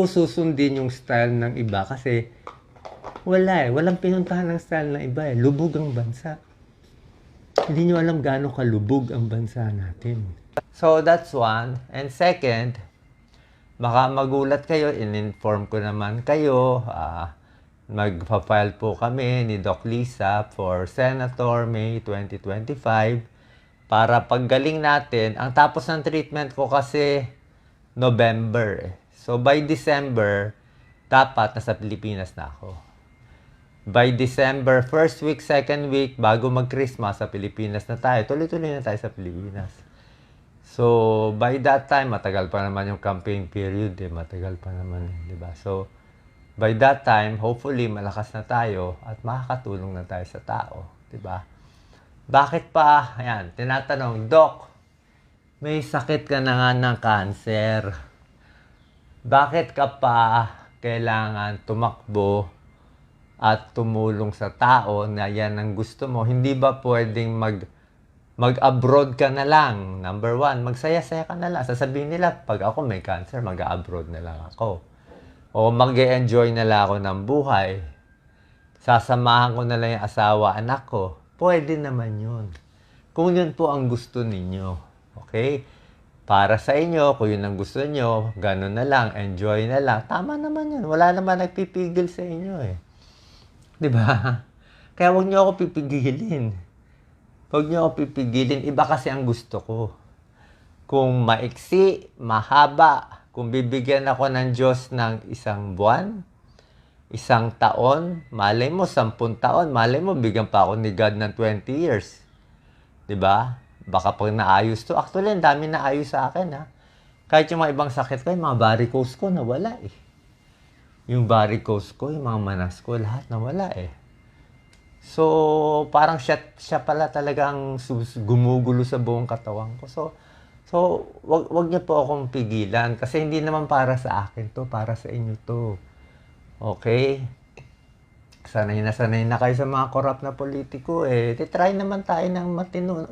ko susundin yung style ng iba kasi wala eh. Walang pinuntahan ng style ng iba eh. Lubog ang bansa. Hindi nyo alam gaano kalubog ang bansa natin. So, that's one. And second, baka magulat kayo, in-inform ko naman kayo, ah, magpa-file po kami ni Doc Lisa for Senator May 2025 para paggaling natin, ang tapos ng treatment ko kasi November eh. So by December, dapat nasa Pilipinas na ako. By December, first week, second week, bago mag-Christmas sa Pilipinas na tayo. Tuloy-tuloy na tayo sa Pilipinas. So, by that time, matagal pa naman yung campaign period eh. Matagal pa naman eh, di ba? So, by that time, hopefully, malakas na tayo at makakatulong na tayo sa tao, di ba? Bakit pa, ayan, tinatanong, Doc, may sakit ka na nga ng cancer. Bakit ka pa kailangan tumakbo at tumulong sa tao na yan ang gusto mo? Hindi ba pwedeng mag mag-abroad ka na lang? Number one, magsaya-saya ka na lang. Sasabihin nila, pag ako may cancer, mag-abroad na lang ako. O mag enjoy na lang ako ng buhay. Sasamahan ko na lang yung asawa, anak ko. Pwede naman yun. Kung yun po ang gusto ninyo. Okay? Para sa inyo, kung yun ang gusto nyo, ganun na lang, enjoy na lang. Tama naman yun. Wala naman nagpipigil sa inyo eh. Ba? Kaya huwag nyo ako pipigilin. Huwag nyo ako pipigilin. Iba kasi ang gusto ko. Kung maiksi, mahaba, kung bibigyan ako ng Diyos ng isang buwan, isang taon, malay mo, sampun taon, malay mo, bigyan pa ako ni God ng 20 years. ba? Baka pag naayos to, actually, ang dami na ayos sa akin, ha? Kahit yung mga ibang sakit ko, yung mga varicose ko, nawala eh. Yung varicose ko, yung mga manas ko, lahat nawala eh. So, parang siya, siya pala talagang gumugulo sa buong katawan ko. So, so wag, wag niyo po akong pigilan kasi hindi naman para sa akin to, para sa inyo to. Okay? Sanay na sanay na kayo sa mga corrupt na politiko eh. Di try naman tayo ng matino.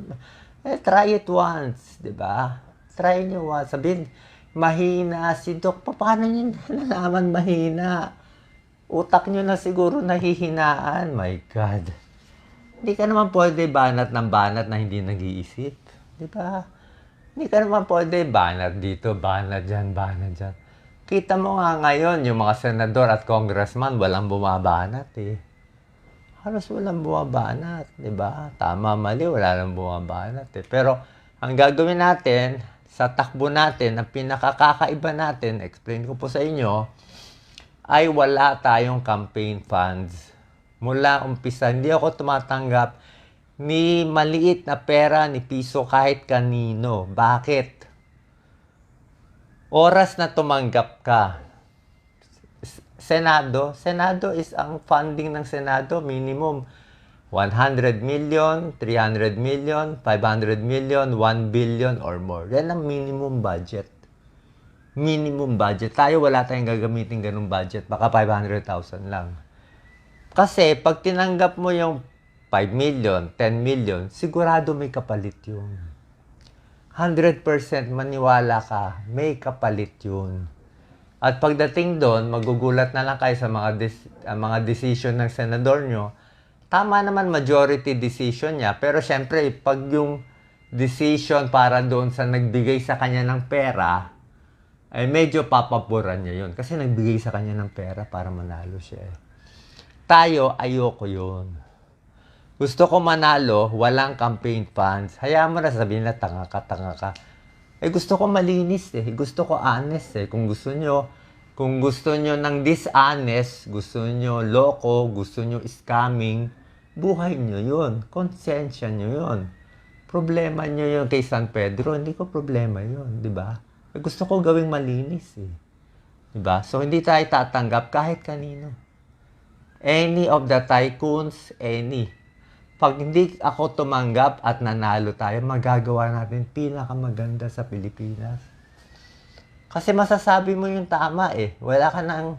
Eh, try it once, di ba? Try nyo once. Sabihin, mahina si Doc. Pa- Paano nyo nalaman mahina? Utak nyo na siguro nahihinaan. My God. Hindi ka naman pwede banat ng banat na hindi nag-iisip. Di ba? Hindi ka naman pwede banat dito, banat dyan, banat dyan. Kita mo nga ngayon, yung mga senador at congressman, walang bumabanat eh. Halos walang bumabanat, di ba? Tama, mali, wala nang bumabanat eh. Pero, ang gagawin natin, sa takbo natin, ang pinakakakaiba natin, explain ko po sa inyo, ay wala tayong campaign funds. Mula umpisa, hindi ako tumatanggap ni maliit na pera ni piso kahit kanino. Bakit? Oras na tumanggap ka. Senado, Senado is ang funding ng Senado minimum 100 million, 300 million, 500 million, 1 billion or more. Yan ang minimum budget. Minimum budget. Tayo wala tayong gagamitin ganung budget. Baka 500,000 lang. Kasi pag tinanggap mo yung 5 million, 10 million, sigurado may kapalit yun. 100% maniwala ka, may kapalit yun. At pagdating doon, magugulat na lang kayo sa mga, des- ah, mga decision ng senador nyo. Tama naman majority decision niya, pero syempre, pag yung decision para doon sa nagbigay sa kanya ng pera, ay medyo papaboran niya yun. Kasi nagbigay sa kanya ng pera para manalo siya. eh. Tayo, ayoko yun. Gusto ko manalo, walang campaign funds. Hayaan mo na sabihin na tanga ka, tanga ka. Eh gusto ko malinis eh. Gusto ko honest eh. Kung gusto nyo, kung gusto nyo ng dishonest, gusto nyo loko, gusto nyo scamming, buhay nyo yun. Konsensya nyo yun. Problema nyo yun kay San Pedro, hindi ko problema yun, di ba? Eh, gusto ko gawing malinis eh. Di ba? So hindi tayo tatanggap kahit kanino. Any of the tycoons, any. Pag hindi ako tumanggap at nanalo tayo, magagawa natin pinakamaganda sa Pilipinas. Kasi masasabi mo yung tama eh. Wala ka nang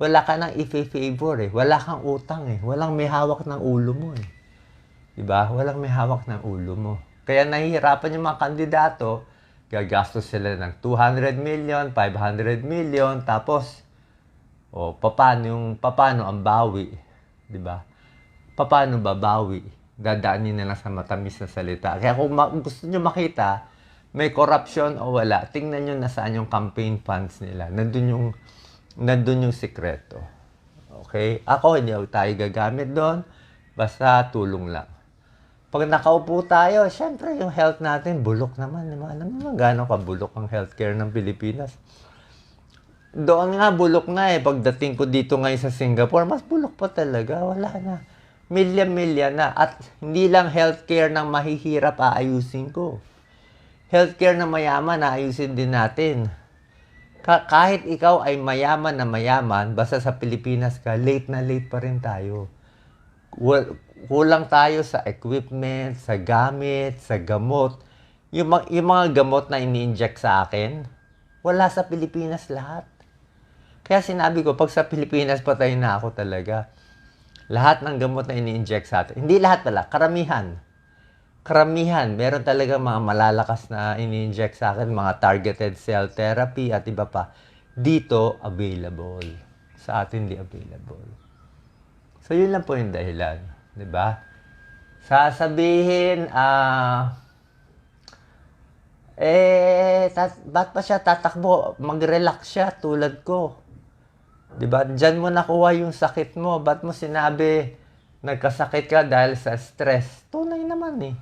wala ka nang i-favor eh. Wala kang utang eh. Walang may hawak ng ulo mo eh. 'Di ba? Walang may hawak ng ulo mo. Kaya nahihirapan yung mga kandidato gagastos sila ng 200 million, 500 million, tapos, o, paano yung, paano ang bawi? Di ba? Paano babawi? Dadaanin na lang sa matamis na salita. Kaya kung ma- gusto nyo makita, may corruption o wala, tingnan nyo nasaan yung campaign funds nila. Nandun yung, nandun yung sikreto. Okay? Ako, hindi ako tayo gagamit doon. Basta tulong lang. Pag nakaupo tayo, syempre yung health natin, bulok naman. Diba? Alam naman gano'ng kabulok ang healthcare ng Pilipinas. Doon nga, bulok nga eh. Pagdating ko dito ngayon sa Singapore, mas bulok pa talaga. Wala na. Milya-milya na. At hindi lang healthcare ng mahihirap aayusin ko. Healthcare ng mayaman, aayusin din natin. Ka- kahit ikaw ay mayaman na mayaman, basta sa Pilipinas ka, late na late pa rin tayo. Well, kulang tayo sa equipment, sa gamit, sa gamot. Yung, yung mga gamot na ini-inject sa akin, wala sa Pilipinas lahat. Kaya sinabi ko, pag sa Pilipinas, patay na ako talaga. Lahat ng gamot na ini-inject sa atin. Hindi lahat pala, karamihan. Karamihan. Meron talaga mga malalakas na ini-inject sa akin, mga targeted cell therapy at iba pa. Dito, available. Sa atin, di available. So, yun lang po yung dahilan. Ba? Sasabihin, ah, eh, tat- ba't pa siya tatakbo? Mag-relax siya tulad ko. Di ba? Diyan mo nakuha yung sakit mo. Ba't mo sinabi nagkasakit ka dahil sa stress? Tunay naman eh.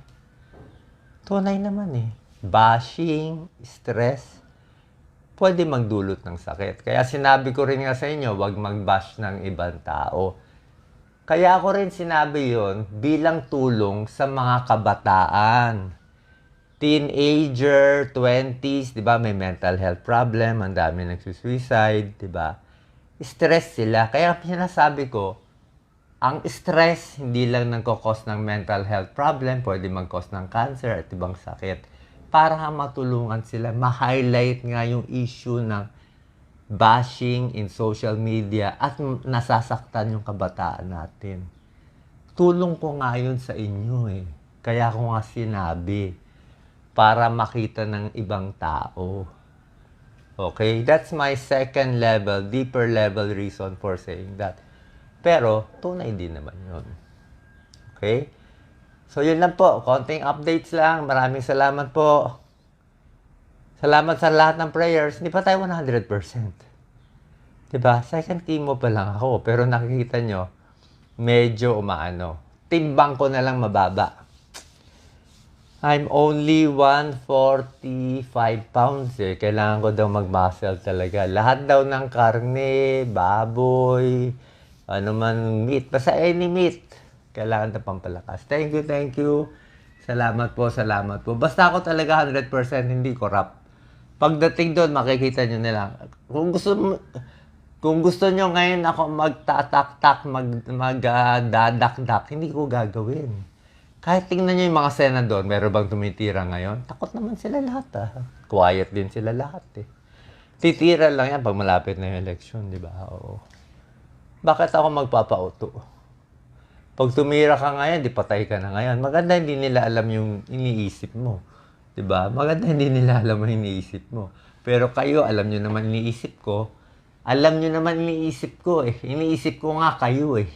Tunay naman eh. Bashing, stress, pwede magdulot ng sakit. Kaya sinabi ko rin nga sa inyo, wag mag-bash ng ibang tao. Kaya ako rin sinabi yon bilang tulong sa mga kabataan. Teenager, 20s, di ba, may mental health problem, ang dami nagsusuicide, di ba? Stress sila. Kaya sinasabi ko, ang stress hindi lang nagkakos ng mental health problem, pwede mag-cause ng cancer at ibang sakit. Para nga matulungan sila, ma-highlight nga yung issue ng bashing in social media at nasasaktan yung kabataan natin. Tulong ko nga yun sa inyo eh. Kaya ko nga sinabi para makita ng ibang tao. Okay? That's my second level, deeper level reason for saying that. Pero, tunay din naman yun. Okay? So, yun lang po. Konting updates lang. Maraming salamat po. Salamat sa lahat ng prayers. Hindi pa tayo 100%. Diba? Second chemo pa lang ako. Pero nakikita nyo, medyo umaano. Timbang ko na lang mababa. I'm only 145 pounds eh. Kailangan ko daw mag-muscle talaga. Lahat daw ng karne, baboy, ano man meat. Basta any meat. Kailangan na pampalakas. Thank you, thank you. Salamat po, salamat po. Basta ako talaga 100% hindi corrupt. Pagdating doon, makikita nyo na lang. Kung gusto kung gusto nyo ngayon ako magtatak-tak, mag, mag ah, dadakdak, hindi ko gagawin. Kahit tingnan nyo yung mga senador, meron bang tumitira ngayon? Takot naman sila lahat ah. Quiet din sila lahat eh. Titira lang yan pag malapit na yung election, di ba? Oo. Bakit ako magpapauto? Pag tumira ka ngayon, di patay ka na ngayon. Maganda hindi nila alam yung iniisip mo. 'Di ba? Maganda hindi nila alam ang iniisip mo. Pero kayo, alam nyo naman iniisip ko. Alam nyo naman iniisip ko eh. Iniisip ko nga kayo eh.